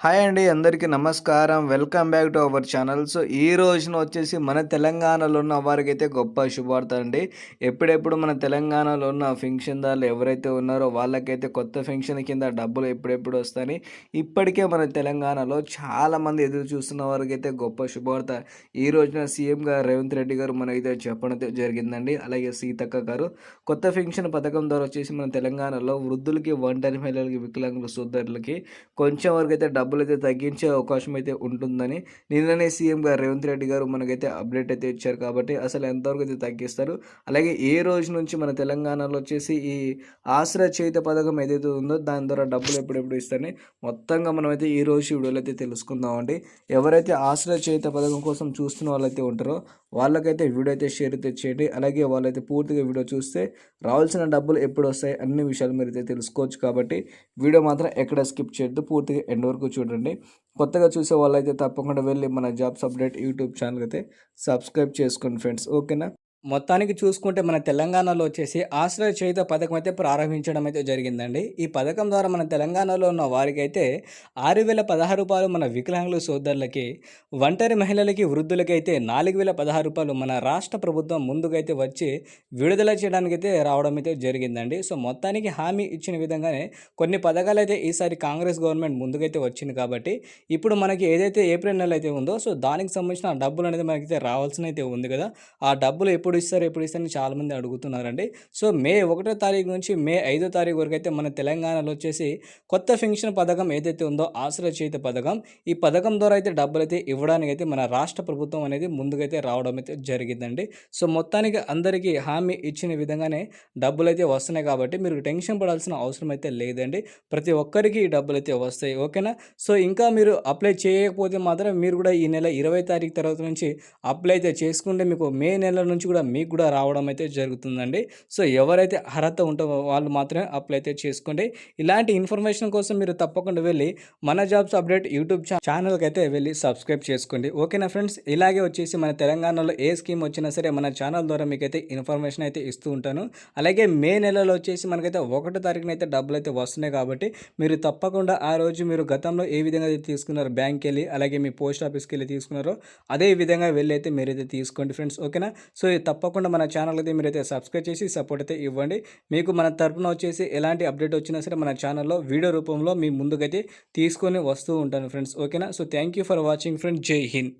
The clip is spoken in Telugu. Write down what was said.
హాయ్ అండి అందరికీ నమస్కారం. Welcome back to our channel so ఈ రోజున వచ్చేసి మన తెలంగాణలో ఉన్న వారికైతే గొప్ప శుభార్త అండి. ఎప్పుడెప్పుడు మన తెలంగాణలో ఉన్న ఫెన్షన్దారులు ఎవరైతే ఉన్నారో వాళ్ళకైతే కొత్త ఫెన్షన్ కింద డబ్బులు ఎప్పుడెప్పుడు వస్తాయని ఇప్పటికే మన తెలంగాణలో చాలామంది ఎదురు చూస్తున్న వారికి అయితే గొప్ప శుభార్త. ఈ రోజున సీఎం గారు రేవంత్ రెడ్డి గారు మనకైతే చెప్పడం జరిగిందండి. అలాగే సీతక్క గారు కొత్త ఫెన్షన్ పథకం ద్వారా వచ్చేసి మన తెలంగాణలో వృద్ధులకి ఒంటరి మహిళలకి వికలాంగుల సోదరులకి కొంచెం వరకు అయితే డబ్బులు అయితే తగ్గించే అవకాశం అయితే ఉంటుందని నిన్ననే సీఎం గారు రేవంత్ రెడ్డి గారు మనకైతే అప్డేట్ అయితే ఇచ్చారు కాబట్టి అసలు ఎంతవరకు అయితే తగ్గిస్తారు అలాగే ఏ రోజు నుంచి మన తెలంగాణలో వచ్చేసి ఈ ఆశ్రయ చేత పథకం ఏదైతే ఉందో దాని ద్వారా డబ్బులు ఎప్పుడెప్పుడు ఇస్తారని మొత్తంగా మనమైతే ఈ రోజు వీడియోలో అయితే తెలుసుకుందామండి. ఎవరైతే ఆశ్రయ చేత పథకం కోసం చూస్తున్న వాళ్ళైతే ఉంటారో వాళ్ళకైతే వీడియో అయితే షేర్ అయితే చేయండి. అలాగే వాళ్ళైతే పూర్తిగా వీడియో చూస్తే రావాల్సిన డబ్బులు ఎప్పుడు వస్తాయి అన్ని విషయాలు మీరు అయితే తెలుసుకోవచ్చు కాబట్టి వీడియో మాత్రం ఎక్కడ స్కిప్ చేయొద్దు. పూర్తిగా ఎండ్ వరకు చూడండి. కొత్తగా చూసే వాళ్ళైతే తప్పకుండా వెళ్ళి మన జాబ్స్ అప్డేట్ యూట్యూబ్ ఛానల్ అయితే సబ్స్క్రైబ్ చేసుకోండి ఫ్రెండ్స్. ఓకేనా? మొత్తానికి చూసుకుంటే మన తెలంగాణలో వచ్చేసి ఆశ్రయ చేయుత పథకం అయితే ప్రారంభించడం అయితే జరిగిందండి. ఈ పథకం ద్వారా మన తెలంగాణలో ఉన్న వారికి అయితే ఆరు వేల పదహారు రూపాయలు మన వికలాంగుల సోదరులకి ఒంటరి మహిళలకి వృద్ధులకి అయితే నాలుగు వేల పదహారు రూపాయలు మన రాష్ట్ర ప్రభుత్వం ముందుకైతే వచ్చి విడుదల చేయడానికి అయితే రావడం అయితే జరిగిందండి. సో మొత్తానికి హామీ ఇచ్చిన విధంగానే కొన్ని పథకాలు అయితే ఈసారి కాంగ్రెస్ గవర్నమెంట్ ముందుకైతే వచ్చింది కాబట్టి ఇప్పుడు మనకి ఏదైతే ఏప్రిల్ నెల అయితే ఉందో సో దానికి సంబంధించిన డబ్బులు అనేది మనకైతే రావాల్సిన అయితే ఉంది కదా. ఆ డబ్బులు ఎప్పుడు ఎప్పుడు ఇస్తారు ఎప్పుడు ఇస్తారని చాలామంది అడుగుతున్నారండి. సో మే ఒకటో తారీఖు నుంచి మే ఐదో తారీఖు వరకు అయితే మన తెలంగాణలో వచ్చేసి కొత్త పెన్షన్ పథకం ఏదైతే ఉందో ఆశ్రయ చేత పథకం ఈ పథకం ద్వారా అయితే డబ్బులు అయితే ఇవ్వడానికి అయితే మన రాష్ట్ర ప్రభుత్వం అనేది ముందుకైతే రావడం అయితే జరిగిందండి. సో మొత్తానికి అందరికీ హామీ ఇచ్చిన విధంగానే డబ్బులు అయితే వస్తున్నాయి కాబట్టి మీరు టెన్షన్ పడాల్సిన అవసరం అయితే లేదండి. ప్రతి ఒక్కరికి ఈ డబ్బులు అయితే వస్తాయి ఓకేనా? సో ఇంకా మీరు అప్లై చేయకపోతే మాత్రం మీరు కూడా ఈ నెల ఇరవై తారీఖు తర్వాత నుంచి అప్లై అయితే చేసుకుంటే మీకు మే నెల నుంచి కూడా మీకు కూడా రావడం అయితే జరుగుతుందండి. సో ఎవరైతే అర్హత ఉంటారో వాళ్ళు మాత్రమే అప్లై అయితే చేసుకోండి. ఇలాంటి ఇన్ఫర్మేషన్ కోసం మీరు తప్పకుండా వెళ్ళి మన జాబ్స్ అప్డేట్ యూట్యూబ్ ఛానల్కి అయితే వెళ్ళి సబ్స్క్రైబ్ చేసుకోండి. ఓకేనా ఫ్రెండ్స్? ఇలాగే వచ్చేసి మన తెలంగాణలో ఏ స్కీమ్ వచ్చినా సరే మన ఛానల్ ద్వారా మీకైతే ఇన్ఫర్మేషన్ అయితే ఇస్తూ ఉంటాను. అలాగే మే నెలలో వచ్చేసి మనకైతే ఒకటో తారీఖున అయితే డబ్బులు అయితే వస్తున్నాయి కాబట్టి మీరు తప్పకుండా ఆ రోజు మీరు గతంలో ఏ విధంగా అయితే తీసుకున్నారో బ్యాంక్కి వెళ్ళి అలాగే మీ పోస్ట్ ఆఫీస్కి వెళ్ళి తీసుకున్నారో అదే విధంగా వెళ్ళి అయితే మీరైతే తీసుకోండి ఫ్రెండ్స్. ఓకేనా? సో తప్పకుండా మన ఛానల్ అయితే మీరైతే సబ్స్క్రైబ్ చేసి సపోర్ట్ అయితే ఇవ్వండి. మీకు మన తరపున వచ్చేసి ఎలాంటి అప్డేట్ వచ్చినా సరే మన ఛానల్లో వీడియో రూపంలో మీ ముందుకైతే తీసుకొని వస్తూ ఉంటాను ఫ్రెండ్స్ ఓకేనా so thank you for watching friends జై హింద్